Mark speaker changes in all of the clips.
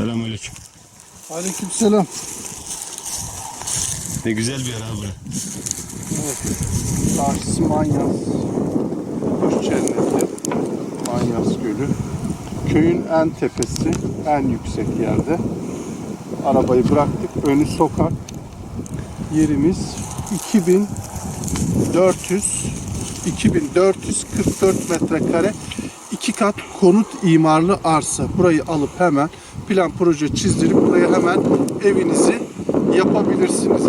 Speaker 1: Selamünaleyküm.
Speaker 2: Aleykümselam.
Speaker 1: Ne güzel bir yer abi bura.
Speaker 2: Karşısı Manyas. Kuş cenneti. Manyas Gölü. Köyün en tepesi, en yüksek yerde. Arabayı bıraktık. Önü sokak. Yerimiz 2400 2444 metrekare iki kat konut imarlı arsa. Burayı alıp hemen plan proje çizdirip buraya hemen evinizi yapabilirsiniz.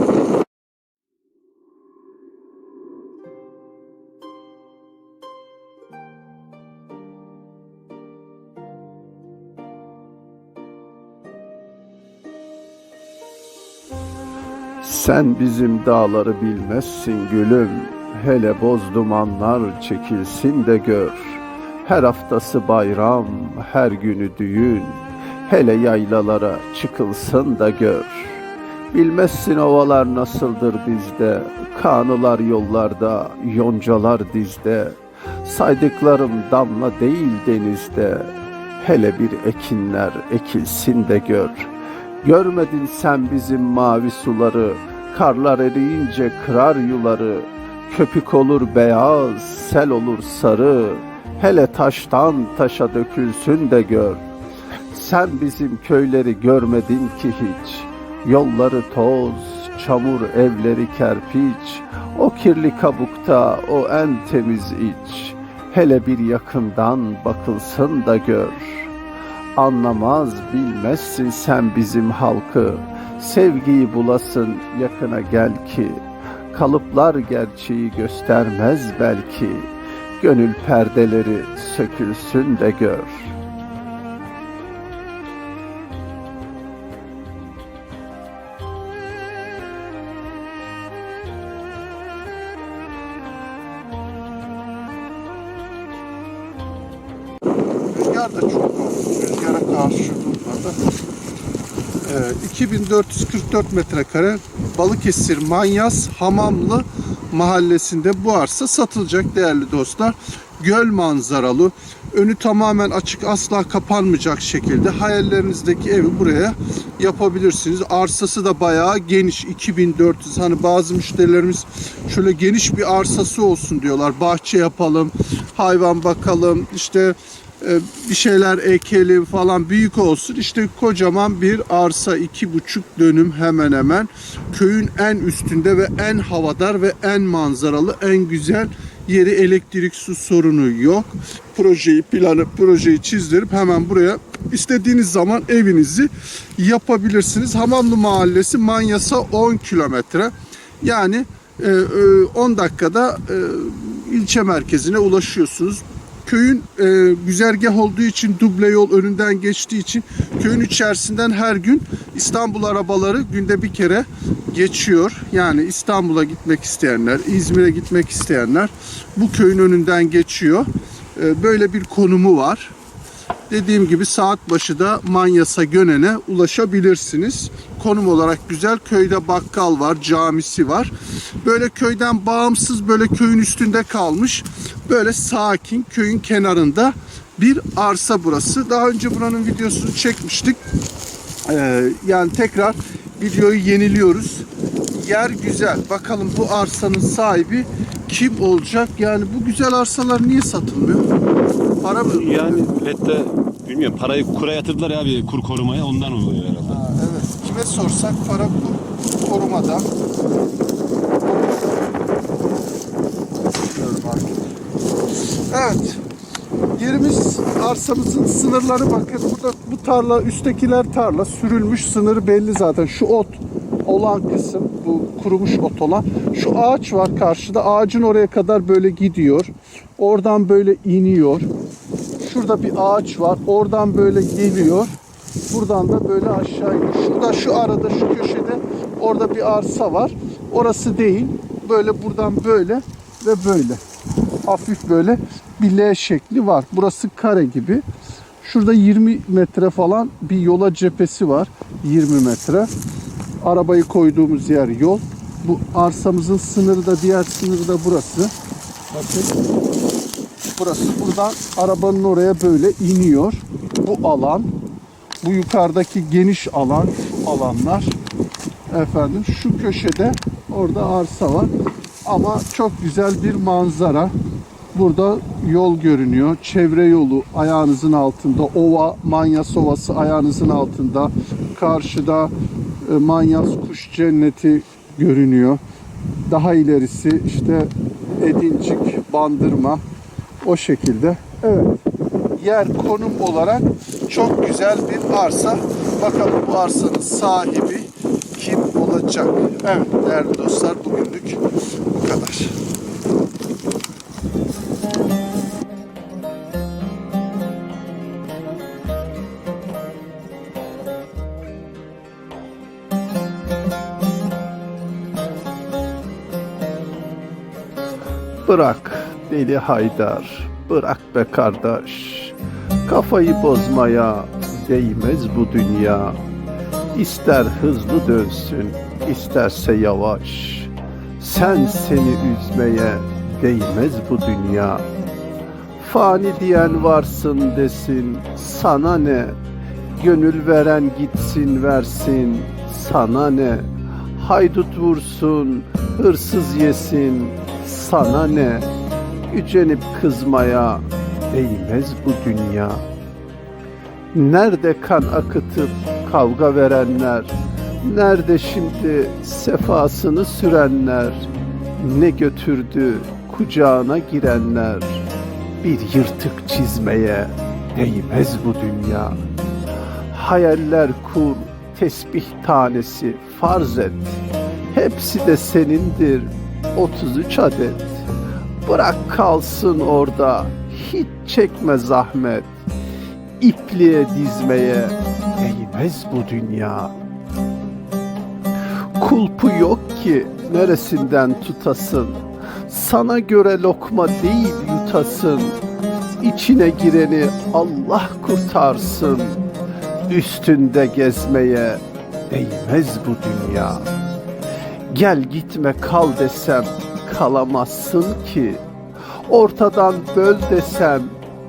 Speaker 2: Sen bizim dağları bilmezsin gülüm. Hele boz dumanlar çekilsin de gör. Her haftası bayram, her günü düğün. Hele yaylalara çıkılsın da gör. Bilmezsin ovalar nasıldır bizde. Kanılar yollarda, yoncalar dizde. Saydıklarım damla değil denizde. Hele bir ekinler ekilsin de gör. Görmedin sen bizim mavi suları, karlar eriyince kırar yuları. Köpük olur beyaz, sel olur sarı, hele taştan taşa dökülsün de gör. Sen bizim köyleri görmedin ki hiç, yolları toz, çamur evleri kerpiç, o kirli kabukta o en temiz iç, hele bir yakından bakılsın da gör.'' Anlamaz bilmezsin sen bizim halkı. Sevgiyi bulasın yakına gel ki. Kalıplar gerçeği göstermez belki. Gönül perdeleri sökülsün de gör durmadı. Ee, 2444 metrekare Balıkesir Manyas Hamamlı mahallesinde bu arsa satılacak değerli dostlar. Göl manzaralı, önü tamamen açık asla kapanmayacak şekilde hayallerinizdeki evi buraya yapabilirsiniz. Arsası da bayağı geniş 2400 hani bazı müşterilerimiz şöyle geniş bir arsası olsun diyorlar. Bahçe yapalım, hayvan bakalım, işte e, bir şeyler ekelim falan büyük olsun. İşte kocaman bir arsa iki buçuk dönüm hemen hemen köyün en üstünde ve en havadar ve en manzaralı en güzel yeri elektrik su sorunu yok. Projeyi planı projeyi çizdirip hemen buraya istediğiniz zaman evinizi yapabilirsiniz. Hamamlı Mahallesi Manyas'a 10 kilometre. Yani e, e, 10 dakikada e, ilçe merkezine ulaşıyorsunuz köyün e, güzergah olduğu için duble yol önünden geçtiği için köyün içerisinden her gün İstanbul arabaları günde bir kere geçiyor. Yani İstanbul'a gitmek isteyenler, İzmir'e gitmek isteyenler bu köyün önünden geçiyor. E, böyle bir konumu var. Dediğim gibi saat başı da Manyas'a Gönen'e ulaşabilirsiniz. Konum olarak güzel. Köyde bakkal var, camisi var. Böyle köyden bağımsız böyle köyün üstünde kalmış. Böyle sakin köyün kenarında bir arsa burası. Daha önce buranın videosunu çekmiştik. Ee, yani tekrar videoyu yeniliyoruz. Yer güzel. Bakalım bu arsanın sahibi kim olacak? Yani bu güzel arsalar niye satılmıyor? Para mı?
Speaker 1: Yani millette bilmiyorum parayı kura yatırdılar ya abi kur korumaya ondan oluyor herhalde.
Speaker 2: Ha, evet. Kime sorsak para kur- korumada. Bilmiyorum artık. Evet. Yerimiz arsamızın sınırları bakın. Burada bu tarla üsttekiler tarla sürülmüş sınırı belli zaten. Şu ot olan kısım bu kurumuş ot olan. Şu ağaç var karşıda. Ağacın oraya kadar böyle gidiyor. Oradan böyle iniyor. Şurada bir ağaç var. Oradan böyle geliyor. Buradan da böyle aşağı iniyor. Şurada şu arada şu köşede orada bir arsa var. Orası değil. Böyle buradan böyle ve böyle. Hafif böyle bir L şekli var. Burası kare gibi. Şurada 20 metre falan bir yola cephesi var. 20 metre. Arabayı koyduğumuz yer yol. Bu arsamızın sınırı da diğer sınırı da burası. Bakın. Burası buradan arabanın oraya böyle iniyor. Bu alan
Speaker 3: Bu yukarıdaki geniş alan, alanlar efendim şu köşede orada arsa var. Ama çok güzel bir manzara. Burada yol görünüyor. Çevre yolu ayağınızın altında. Ova, Manyas Ovası ayağınızın altında. Karşıda e, Manyas Kuş Cenneti görünüyor. Daha ilerisi işte Edincik, Bandırma o şekilde. Evet. Yer konum olarak çok güzel bir arsa. Bakalım bu arsanın sahibi kim olacak? Evet değerli dostlar bugünlük bu kadar.
Speaker 2: Bırak deli Haydar, bırak be kardeş. Kafayı bozmaya değmez bu dünya. İster hızlı dönsün, isterse yavaş. Sen seni üzmeye değmez bu dünya. Fani diyen varsın desin, sana ne? Gönül veren gitsin versin, sana ne? Haydut vursun, hırsız yesin, sana ne? Gücenip kızmaya değmez bu dünya. Nerede kan akıtıp kavga verenler? Nerede şimdi sefasını sürenler? Ne götürdü kucağına girenler? Bir yırtık çizmeye değmez bu dünya. Hayaller kur, tesbih tanesi farz et. Hepsi de senindir 33 adet. Bırak kalsın orada, hiç çekme zahmet. İpliğe dizmeye değmez bu dünya. Kulpu yok ki neresinden tutasın. Sana göre lokma değil yutasın. İçine gireni Allah kurtarsın. Üstünde gezmeye değmez bu dünya. Gel gitme kal desem kalamazsın ki. Ortadan böl desem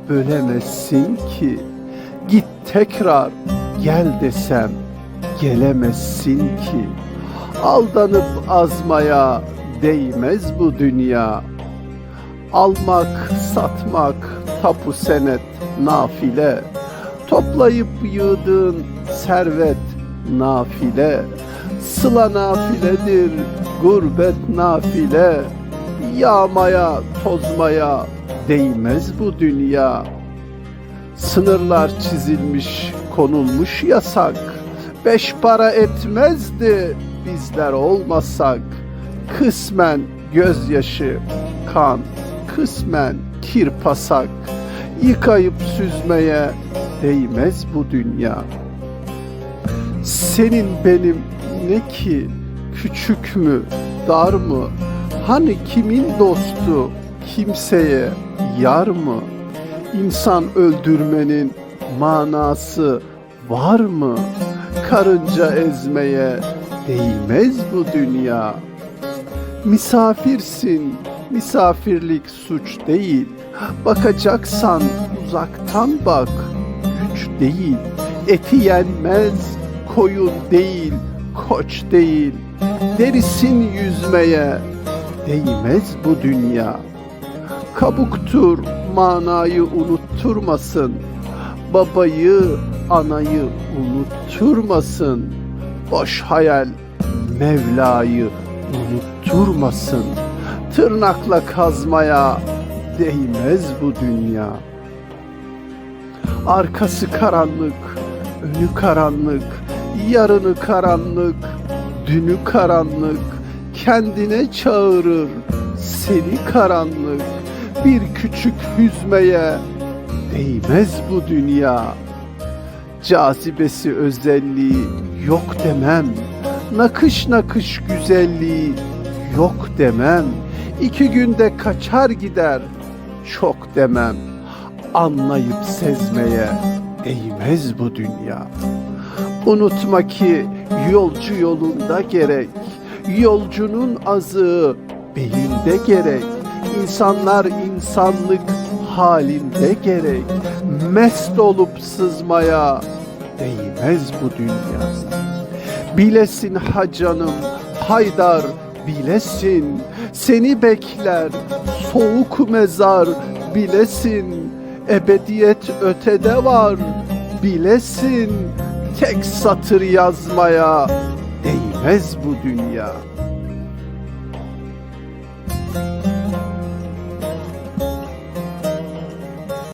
Speaker 2: bölemezsin ki. Git tekrar gel desem gelemezsin ki. Aldanıp azmaya değmez bu dünya. Almak, satmak, tapu senet, nafile. Toplayıp yığdığın servet nafile. Sıla nafiledir, gurbet nafile. Yağmaya, tozmaya değmez bu dünya. Sınırlar çizilmiş, konulmuş yasak. Beş para etmezdi bizler olmasak. Kısmen gözyaşı, kan, kısmen kirpasak. Yıkayıp süzmeye değmez bu dünya. Senin benim ne ki küçük mü, dar mı? Hani kimin dostu, kimseye yar mı? İnsan öldürmenin manası var mı? Karınca ezmeye değmez bu dünya. Misafirsin, misafirlik suç değil. Bakacaksan uzaktan bak, güç değil. Eti yenmez, koyun değil, koç değil. Derisin yüzmeye değmez bu dünya. Kabuktur manayı unutturmasın. Babayı, anayı unutturmasın. Boş hayal Mevla'yı unutturmasın. Tırnakla kazmaya değmez bu dünya. Arkası karanlık, önü karanlık, yarını karanlık, dünü karanlık, kendine çağırır seni karanlık. Bir küçük hüzmeye değmez bu dünya. Cazibesi özelliği yok demem. Nakış nakış güzelliği yok demem. İki günde kaçar gider çok demem. Anlayıp sezmeye değmez bu dünya. Unutma ki yolcu yolunda gerek. Yolcunun azığı belinde gerek. İnsanlar insanlık halinde gerek. Mest olup sızmaya değmez bu dünya. Bilesin ha canım Haydar bilesin seni bekler soğuk mezar bilesin ebediyet ötede var bilesin tek satır yazmaya değmez bu dünya.